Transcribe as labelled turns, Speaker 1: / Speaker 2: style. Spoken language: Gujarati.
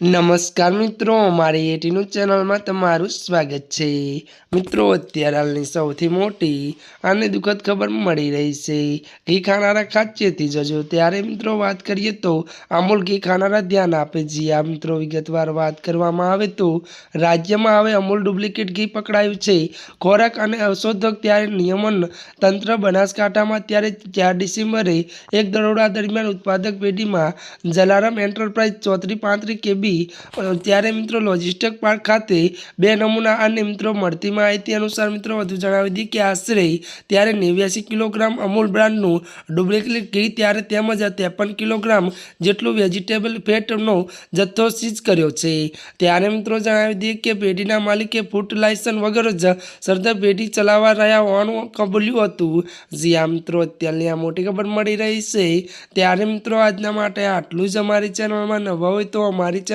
Speaker 1: નમસ્કાર મિત્રો મારી એટીનું ચેનલમાં તમારું સ્વાગત છે. મિત્રો, અત્યારે હાલની સૌથી મોટી અને દુઃખદ ખબર મળી રહી છે. ઘી ખાનારા ખાદ્યથી જજો ત્યારે મિત્રો વાત કરીએ તો અમૂલ ઘી ખાનારા ધ્યાન આપે જી આ મિત્રો વિગતવાર વાત કરવામાં આવે તો રાજ્યમાં હવે અમૂલ ડુપ્લિકેટ ઘી પકડાયું છે. ખોરાક અને ઔષધક ત્યારે નિયમન તંત્ર બનાસકાંઠામાં ત્યારે ચાર ડિસેમ્બરે એક દરોડા દરમિયાન ઉત્પાદક પેઢીમાં જલારામ એન્ટરપ્રાઇઝ ચોત્રી પાંત્રી કેબી ત્યારે મિત્રો લોજિસ્ટિક પાર્ક ખાતે બે નમૂના અને મિત્રો મળતી માહિતી અનુસાર મિત્રો વધુ જણાવી હતી કે આશરે ત્યારે નેવ્યાસી કિલોગ્રામ અમૂલ બ્રાન્ડનું ડુપ્લિકેટ ઘી ત્યારે તેમજ ત્રેપન કિલોગ્રામ જેટલું વેજીટેબલ ફેટનો જથ્થો સીઝ કર્યો છે. ત્યારે મિત્રો જણાવી દઈએ કે પેઢીના માલિકે ફૂડ લાયસન્સ વગર જ સરદાર પેઢી ચલાવવા રહ્યા હોવાનું કબૂલ્યું હતું. જ્યાં મિત્રો, અત્યારની આ મોટી ખબર મળી રહી છે. ત્યારે મિત્રો આજના માટે આટલું જ અમારી ચેનલમાં નવા હોય તો અમારી